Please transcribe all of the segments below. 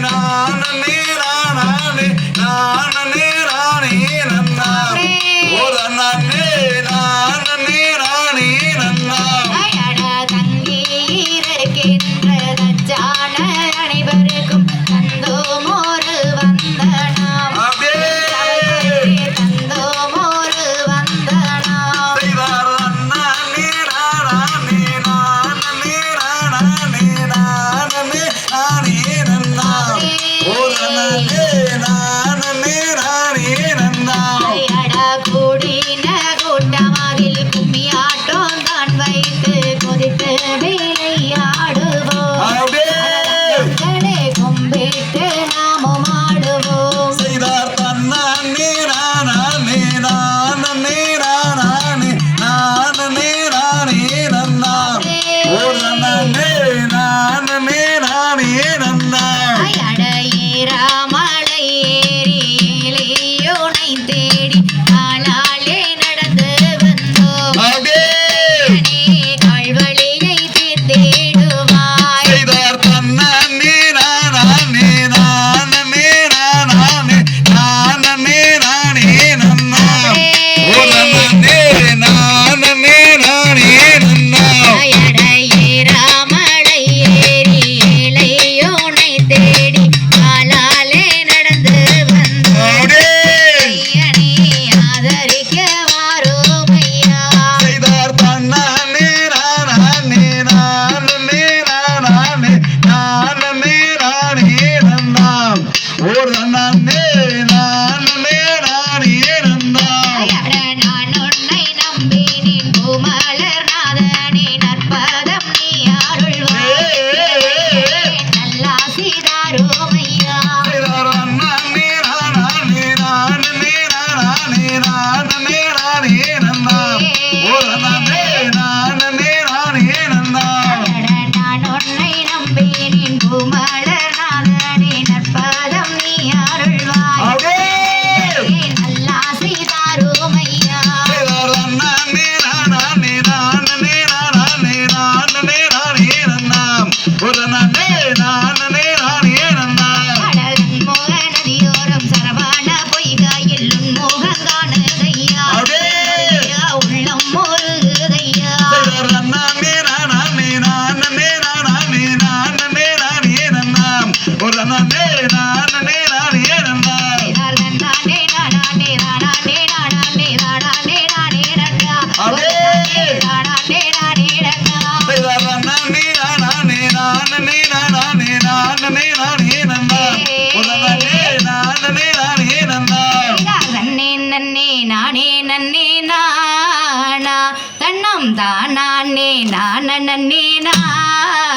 நானே நானே நானே நன்னானே ஒரு அண்ணானே தானே நானே நானே நானா.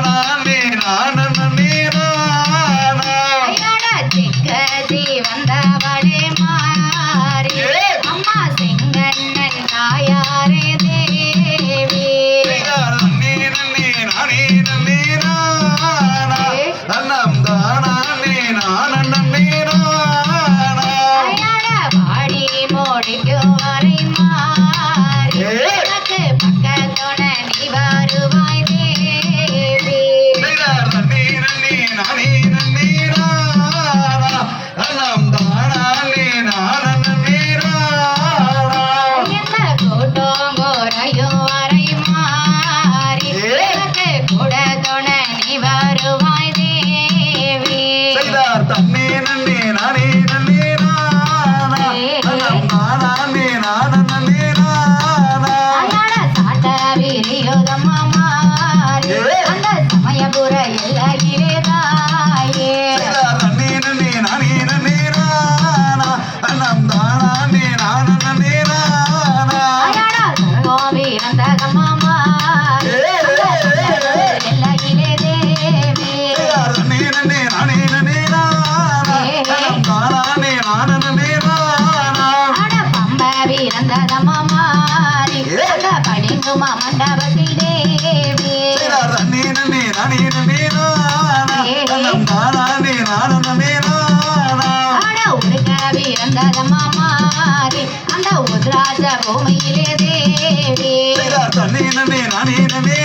ಭವಾ அந்த சமயபுர எல்லையிலே தாயே நீனு நீனா நீனு நீனா நம் தானா நீனா அந்த உத்ராஜ பூமியிலே தேவி. தன்னே நானே நானே